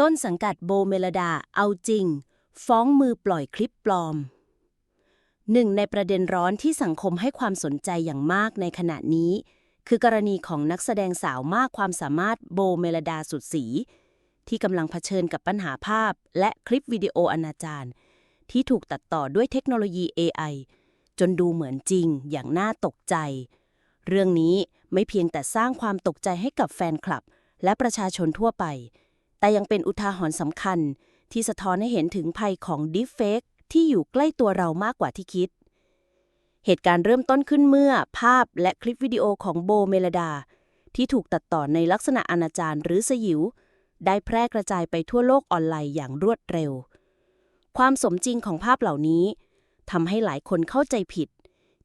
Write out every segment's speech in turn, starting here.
ต้นสังกัดโบเมลดาเอาจริง ฟ้องมือปล่อยคลิปปลอม หนึ่งในประเด็นร้อนที่สังคมให้ความสนใจอย่างมากในขณะนี้ คือกรณีของนักแสดงสาวมากความสามารถโบเมลดาสุดสี ที่กำลังเผชิญกับปัญหาภาพ และคลิปวิดีโออนาจารที่ถูกตัดต่อด้วยเทคโนโลยี AI จนดูเหมือนจริงอย่างน่าตกใจ เรื่องนี้ไม่เพียงแต่สร้างความตกใจให้กับแฟนคลับ และประชาชนทั่วไป แต่ยังเป็นอุทาหรณ์สำคัญ ที่สะท้อนให้เห็นถึงภัยของ Deepfake ที่อยู่ใกล้ตัวเรามากกว่าที่คิด เหตุการณ์เริ่มต้นขึ้นเมื่อภาพและคลิปวิดีโอของโบเมลดา ที่ถูกตัดต่อในลักษณะอนาจารหรือสยิว ได้แพร่กระจายไปทั่วโลกออนไลน์อย่างรวดเร็ว ความสมจริงของภาพเหล่านี้ทำให้หลายคนเข้าใจผิด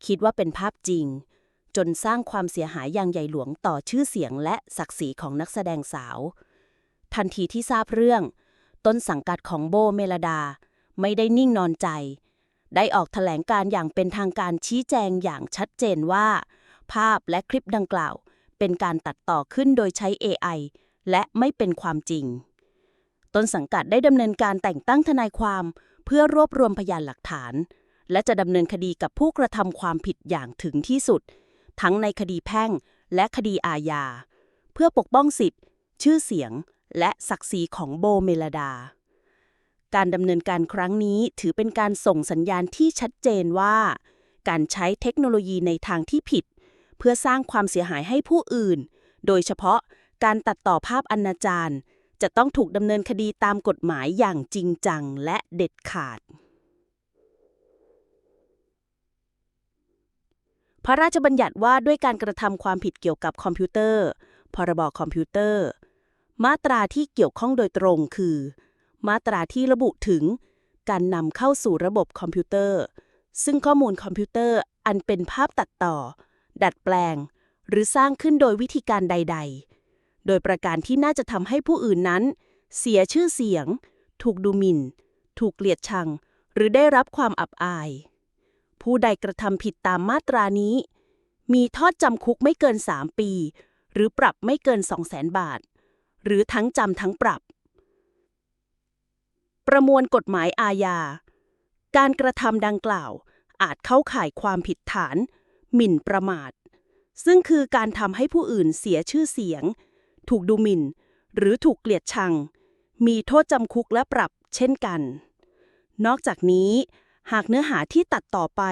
คิดว่าเป็นภาพจริง จนสร้างความเสียหายอย่างใหญ่หลวงต่อชื่อเสียงและศักดิ์ศรีของนักแสดงสาว ทันทีที่ทราบเรื่อง ต้นสังกัดของโบเมลดา ไม่ได้นิ่งนอนใจ ได้ออกแถลงการอย่างเป็นทางการชี้แจงอย่างชัดเจนว่า ภาพและคลิปดังกล่าว เป็นการตัดต่อขึ้นโดยใช้ AI และไม่เป็นความจริง ต้นสังกัดได้ดำเนินการแต่งตั้งทนายความ เพื่อรวบรวมพยานหลักฐาน และจะดำเนินคดีกับผู้กระทำความผิดอย่างถึงที่สุด ทั้งในคดีแพ่งและคดีอาญา เพื่อปกป้องสิทธิ์ ชื่อเสียง และศักดิ์ศรีของโบเมลดา การดำเนินการครั้งนี้ถือเป็นการส่งสัญญาณที่ชัดเจนว่า การใช้เทคโนโลยีในทางที่ผิด เพื่อสร้างความเสียหายให้ผู้อื่น โดยเฉพาะการตัดต่อภาพอนาจารจะต้องถูกดำเนินคดีตามกฎหมายอย่างจริงจังและเด็ดขาด พระราชบัญญัติว่าด้วยการกระทำความผิดเกี่ยวกับคอมพิวเตอร์ พรบคอมพิวเตอร์ มาตราที่เกี่ยวข้องโดยตรงคือ มาตราที่ระบุถึง การนำเข้าสู่ระบบคอมพิวเตอร์ ซึ่งข้อมูลคอมพิวเตอร์อันเป็นภาพตัดต่อ ดัดแปลง หรือสร้างขึ้นโดยวิธีการใด ๆ โดยประการที่น่าจะทำให้ผู้อื่นนั้น เสียชื่อเสียง ถูกดูหมิ่น ถูกเกลียดชัง หรือได้รับความอับอาย ผู้ใดกระทำผิดตามมาตรานี้ มีโทษจำคุกไม่เกิน 3 ปี หรือปรับไม่เกิน 200,000 บาท หรือทั้งจำทั้งปรับ ประมวลกฎหมายอาญา การกระทำดังกล่าว อาจเข้าข่ายความผิดฐาน หมิ่นประมาท ซึ่งคือการทำให้ผู้อื่นเสียชื่อเสียง ถูกดูหมิ่น หรือถูกเกลียดชัง มีโทษจำคุกและปรับเช่นกัน นอกจากนี้ หากเนื้อหาที่ตัดต่อไป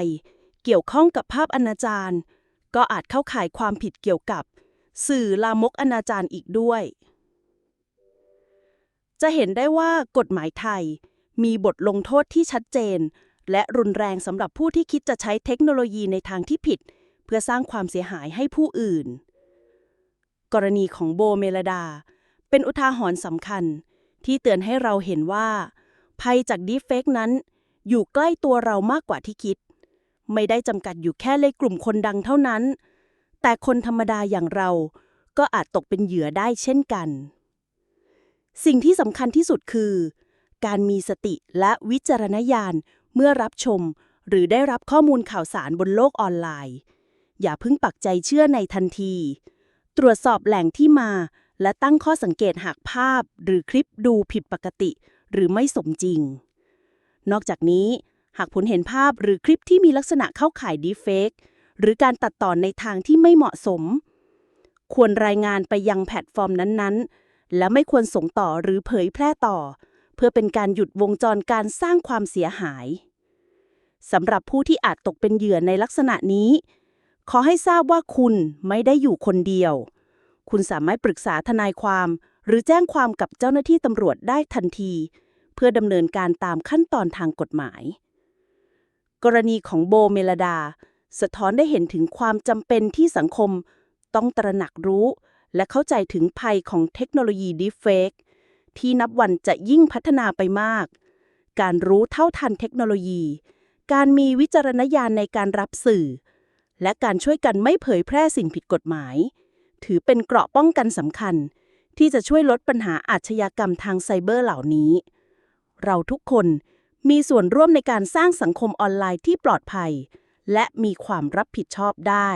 เกี่ยวข้องกับภาพอนาจารก็อาจเข้าข่ายความผิดเกี่ยวกับ สื่อลามกอนาจารอีกด้วย จะเห็นได้ว่ากฎหมายไทย มีบทลงโทษที่ชัดเจน และรุนแรงสำหรับผู้ที่คิดจะใช้เทคโนโลยีในทางที่ผิด เพื่อสร้างความเสียหายให้ผู้อื่น กรณีของโบเมลดา เป็นอุทาหรณ์สำคัญ ที่เตือนให้เราเห็นว่า ภัยจากดีเฟกนั้น อยู่ใกล้ตัวเรามากกว่าที่คิด ไม่ได้จำกัดอยู่แค่ในกลุ่มคนดังเท่านั้น แต่คนธรรมดาอย่างเราก็อาจตกเป็นเหยื่อได้เช่นกัน สิ่งที่สำคัญที่สุดคือ การมีสติและวิจารณญาณเมื่อรับชม หรือได้รับข้อมูลข่าวสารบนโลกออนไลน์ อย่าเพิ่งปักใจเชื่อในทันที ตรวจสอบแหล่งที่มา และตั้งข้อสังเกตหากภาพ หรือคลิปดูผิดปกติ หรือไม่สมจริง นอกจากนี้ หากผลเห็นภาพหรือคลิปที่มีลักษณะเข้าข่ายดีเฟกหรือการตัดต่อในทางที่ไม่เหมาะสม ควรรายงานไปยังแพลตฟอร์มนั้นๆ และไม่ควรส่งต่อหรือเผยแพร่ต่อ เพื่อเป็นการหยุดวงจรการสร้างความเสียหายสำหรับผู้ที่อาจตกเป็นเหยื่อในลักษณะนี้ ขอให้ทราบว่าคุณไม่ได้อยู่คนเดียว คุณสามารถปรึกษาทนายความ หรือแจ้งความกับเจ้าหน้าที่ตำรวจได้ทันที เพื่อดำเนินการตามขั้นตอนทางกฎหมาย กรณีของโบเมลดา สะท้อนได้เห็นถึงความจำเป็นที่สังคม ต้องตระหนักรู้ และเข้าใจถึงภัยของเทคโนโลยีดีเฟกที่นับวันจะยิ่งพัฒนาไปมาก การรู้เท่าทันเทคโนโลยี การมีวิจารณญาณในการรับสื่อ และการช่วยกันไม่เผยแพร่สิ่งผิดกฎหมาย ถือเป็นเกราะป้องกันสำคัญ ที่จะช่วยลดปัญหาอาชญากรรมทางไซเบอร์เหล่านี้ เราทุกคนมีส่วนร่วมในการสร้างสังคมออนไลน์ที่ปลอดภัย และมีความรับผิดชอบได้